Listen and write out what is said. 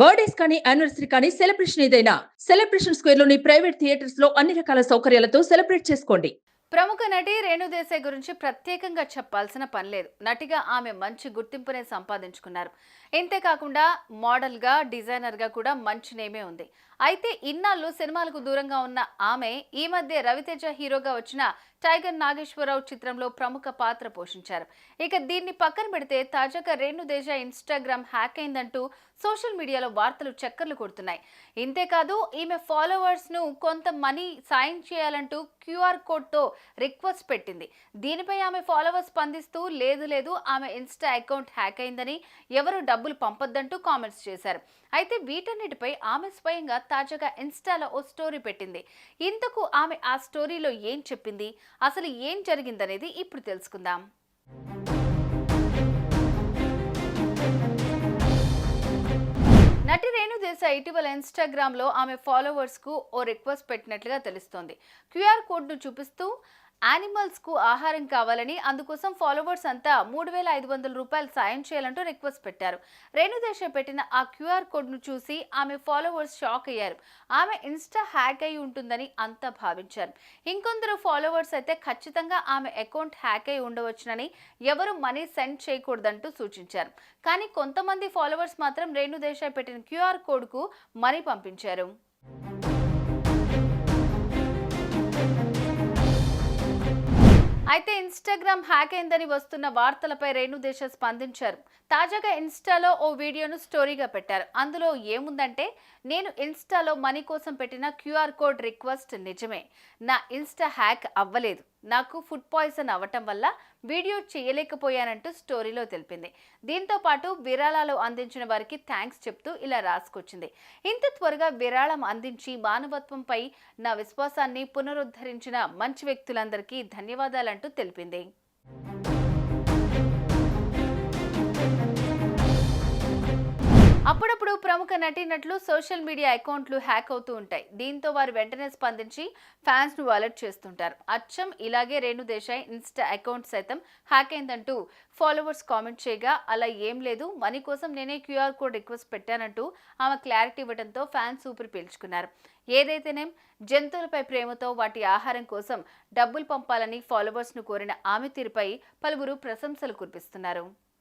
Birthdays కానీ anniversary కానీ celebration ఏదైనా. సెలబ్రేషన్ స్క్వేర్లోని ప్రైవేట్ థియేటర్స్లో అన్ని రకాల సౌకర్యాలతో సెలబ్రేట్ చేసుకోండి. ప్రముఖ నటి రేణుదేశాయ్ గురించి ప్రత్యేకంగా చెప్పాల్సిన పని లేదు. నటిగా ఆమె మంచి గుర్తింపునే సంపాదించుకున్నారు. ఇంతేకాకుండా మోడల్గా డిజైనర్గా కూడా మంచి నేమే ఉంది. అయితే ఇన్నాళ్ళు సినిమాలకు దూరంగా ఉన్న ఆమె ఈ మధ్య రవితేజ హీరోగా వచ్చిన టైగర్ నాగేశ్వరరావు చిత్రంలో ప్రముఖ పాత్ర పోషించారు. ఇక దీన్ని పక్కన పెడితే తాజాగా రేణుదేశ ఇన్స్టాగ్రామ్ హ్యాక్ అయిందంటూ సోషల్ మీడియాలో వార్తలు చక్కర్లు కొడుతున్నాయి. ఇంతేకాదు ఈమె ఫాలోవర్స్ను కొంత మనీ సాయం చేయాలంటూ క్యూఆర్ కోడ్తో రిక్వెస్ట్ పెట్టింది. దీనిపై ఆమె ఫాలోవర్స్ స్పందిస్తూ లేదు లేదు ఆమె ఇన్స్టా అకౌంట్ హ్యాక్ అయిందని ఎవరు డబ్బులు పంపొద్దంటూ కామెంట్స్ చేశారు. అయితే వీటన్నిటిపై ఆమె స్వయంగా తాజాగా ఇన్స్టాలో ఓ స్టోరీ పెట్టింది. ఇంతకు ఆమె ఆ స్టోరీలో ఏం చెప్పింది? అసలు ఏం జరిగిందనేది ఇప్పుడు తెలుసుకుందాం. నటి ఇటీవల ఇన్స్టాగ్రామ్లో ఆమె ఫాలోవర్స్కు ఓ రిక్వెస్ట్ పెట్టినట్లుగా తెలుస్తోంది. క్యూఆర్ కోడ్ను చూపిస్తూ యానిమల్స్కు ఆహారం కావాలని అందుకోసం ఫాలోవర్స్ అంతా మూడు వేల ఐదు వందల రూపాయలు సాయం చేయాలంటూ రిక్వెస్ట్ పెట్టారు. రేణుదేశ పెట్టిన ఆ క్యూఆర్ కోడ్ను చూసి ఆమె ఫాలోవర్స్ షాక్ అయ్యారు. ఆమె ఇన్స్టా హ్యాక్ అయి ఉంటుందని అంతా భావించారు. ఇంకొందరు ఫాలోవర్స్ అయితే ఖచ్చితంగా ఆమె అకౌంట్ హ్యాక్ అయి ఉండవచ్చునని ఎవరు మనీ సెండ్ చేయకూడదంటూ సూచించారు. కానీ కొంతమంది ఫాలోవర్స్ మాత్రం రేణుదేశాయ్ పెట్టిన క్యూఆర్ కోడ్కు మనీ పంపించారు. ఇన్స్టాగ్రామ్ హ్యాక్ అయిందని వస్తున్న వార్తలపై రేణుదేశ స్పందించారు. తాజాగా ఇన్స్టాలో ఓ వీడియోను స్టోరీగా పెట్టారు. అందులో ఏముందంటే నేను ఇన్స్టాలో మనీ కోసం పెట్టిన క్యూఆర్ కోడ్ రిక్వెస్ట్ నిజమే. నా ఇన్స్టా హ్యాక్ అవ్వలేదు. నాకు ఫుడ్ పాయిజన్ అవ్వటం వల్ల వీడియో చేయలేకపోయానంటూ స్టోరీలో తెలిపింది. దీంతో పాటు విరాళాలు అందించిన వారికి థ్యాంక్స్ చెప్తూ ఇలా రాసుకొచ్చింది. ఇంత త్వరగా విరాళం అందించి మానవత్వంపై నా విశ్వాసాన్ని పునరుద్ధరించిన మంచి వ్యక్తులందరికీ ధన్యవాదాలంటూ తెలిపింది. ప్రముఖ నటీనటులు సోషల్ మీడియా అకౌంట్లు హ్యాక్ అవుతూ ఉంటాయి. దీంతో వారు వెంటనే స్పందించి ఫ్యాన్స్ను అలర్ట్ చేస్తుంటారు. అచ్చం ఇలాగే రేణు దేశాయ్ ఇన్స్టా అకౌంట్ సైతం హ్యాక్ అయిందంటూ ఫాలోవర్స్ కామెంట్ చేయగా అలా ఏం లేదు. మనీ కోసం నేనే క్యూఆర్ కోడ్ రిక్వెస్ట్ పెట్టానంటూ ఆమె క్లారిటీ ఇవ్వడంతో ఫ్యాన్స్ ఊపిరి పీల్చుకున్నారు. ఏదైతేనేం జంతువులపై ప్రేమతో వాటి ఆహారం కోసం డబ్బులు పంపాలని ఫాలోవర్స్ను కోరిన ఆమె తీరుపై పలువురు ప్రశంసలు కురిపిస్తున్నారు.